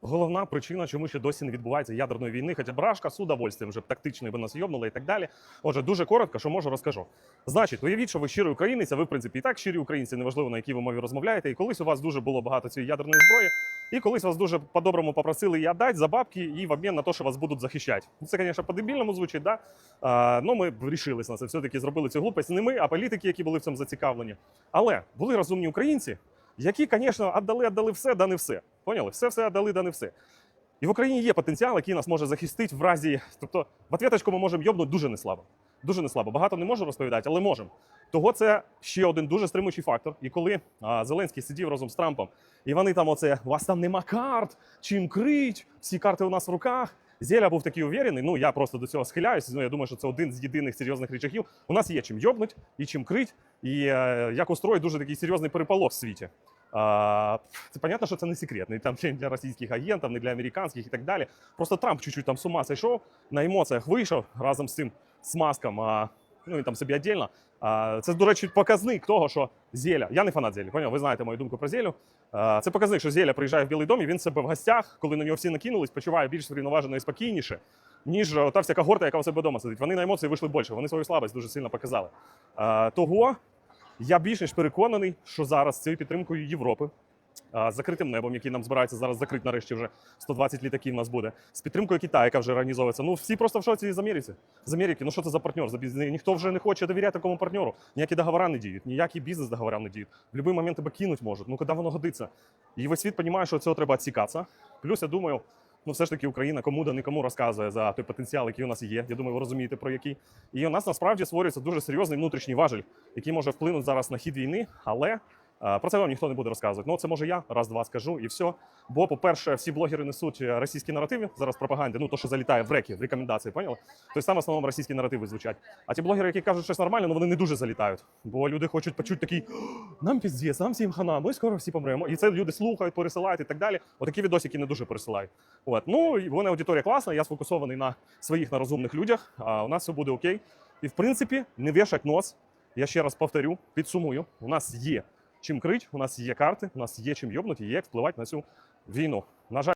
головна причина, чому ще досі не відбувається ядерної війни, хоча брашка з удовольствием вже б тактично би нас йобнули і так далі. Отже, дуже коротко, що можу, розкажу. Значить, уявіть, що ви щирий українець, а ви, в принципі, і так щирі українці, неважливо на якій ви мові розмовляєте. І колись у вас дуже було багато цієї ядерної зброї, і колись вас дуже по-доброму попросили її віддати за бабки і в обмін на те, що вас будуть захищати. Ну, Це, звісно, по-дебільному звучить, да? А, ну, ми вирішились на це. Все-таки зробили цю глупость. Не ми, а політики, які були в цьому зацікавлені. Але були розумні українці, які, звісно, віддали, віддали все, да не все. Поняли? Все, все віддали, да не все. І в Україні є потенціал, який нас може захистити в разі. Тобто, в ответочку ми можемо йобнути дуже неслабо. Дуже неслабо. Багато не можу розповідати, але можемо. Того це ще один дуже стримуючий фактор. І коли а, Зеленський сидів разом з Трампом, і вони там оце, у вас там нема карт, чим крить, всі карти у нас в руках. Зеля був такий уверений. Ну я просто до цього схиляюсь. Ну я думаю, що це один з єдиних серйозних речахів. У нас є чим йобнуть і чим крить, і е, як устроїть дуже такий серйозний переполох в світі. Це понятно, що це не секрет, не там не для російських агентів, не для американських і так далі. Просто Трамп чуть-чуть там з ума зайшов, на емоціях вийшов разом з цим смазком, а, ну він там собі віддільно. А, це, до речі, показник того, що Зеля. Я не фанат Зелі, поняв? Ви знаєте мою думку про Зелю. А, це показник, що Зеля приїжджає в Білий дом, і він себе в гостях, коли на нього всі накинулись, почуває більш врівноважено і спокійніше, ніж та вся когорта, яка у себе вдома сидить. Вони на емоції вийшли більше, вони свою слабость дуже сильно показали. А, того я більш ніж переконаний, що зараз цією підтримкою Європи, закритим небом, який нам збирається зараз закрити нарешті вже 120 літаків у нас буде, з підтримкою Китаю, яка вже організовується. Ну всі просто в шоці з Америки. З Америки. Ну що це за партнер? Ніхто вже не хоче довіряти такому партнеру. Ніякі договори не діють, ніякі бізнес договори не діють. В будь-який момент тебе кинуть можуть. Ну коли воно годиться. І весь світ розуміє, що цього треба відсікатися. Плюс я думаю. Ну, все ж таки Україна кому да нікому розказує за той потенціал, який у нас є. Я думаю, ви розумієте про який. І у нас насправді створюється дуже серйозний внутрішній важель, який може вплинути зараз на хід війни, але про це вам ніхто не буде розказувати. Ну, це може я раз-два скажу і все. Бо, по-перше, всі блогери несуть е, російські наративи зараз пропаганди, ну то, що залітає в реки, в рекомендації, поняли? Тобто там в основному російські наративи звучать. А ті блогери, які кажуть щось нормальне, ну вони не дуже залітають. Бо люди хочуть почути такий нам піздець, нам всім хана, ми скоро всі помремо. І це люди слухають, пересилають і так далі. Отакі відосики не дуже пересилають. От. Ну, і в мене аудиторія класна, я сфокусований на своїх на розумних людях, а у нас все буде окей. І в принципі, не вішать нос. Я ще раз повторю, підсумую: у нас є чим крить, у нас є карти, у нас є чим йобнути, є як впливати на цю війну. На жаль.